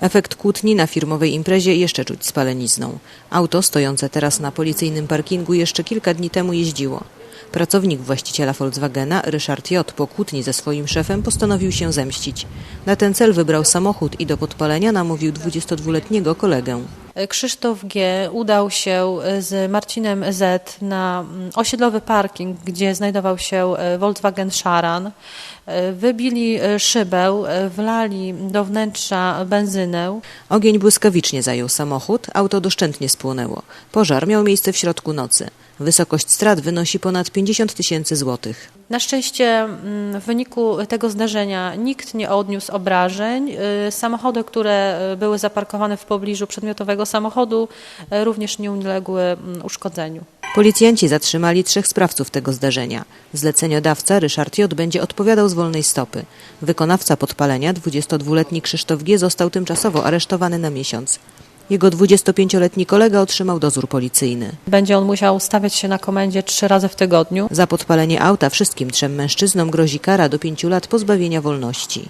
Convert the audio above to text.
Efekt kłótni na firmowej imprezie jeszcze czuć spalenizną. Auto stojące teraz na policyjnym parkingu jeszcze kilka dni temu jeździło. Pracownik właściciela Volkswagena, Ryszard J., po kłótni ze swoim szefem postanowił się zemścić. Na ten cel wybrał samochód i do podpalenia namówił 22-letniego kolegę. Krzysztof G. udał się z Marcinem Z. na mm, osiedlowy parking, gdzie znajdował się e, Volkswagen Szaran. E, Wybili e, szybę, e, wlali do wnętrza benzynę. Ogień błyskawicznie zajął samochód, auto doszczętnie spłonęło. Pożar miał miejsce w środku nocy. Wysokość strat wynosi ponad 50 tysięcy złotych. Na szczęście mm, w wyniku tego zdarzenia nikt nie odniósł obrażeń. Y, Samochody, które y, były zaparkowane w pobliżu przedmiotowego samochodu, y, również nie uległy mm, uszkodzeniu. Policjanci zatrzymali trzech sprawców tego zdarzenia. Zleceniodawca Ryszard J. będzie odpowiadał z wolnej stopy. Wykonawca podpalenia, 22-letni Krzysztof G. został tymczasowo aresztowany na miesiąc. Jego 25-letni kolega otrzymał dozór policyjny. Będzie on musiał stawiać się na komendzie trzy razy w tygodniu. Za podpalenie auta wszystkim trzem mężczyznom grozi kara do pięciu lat pozbawienia wolności.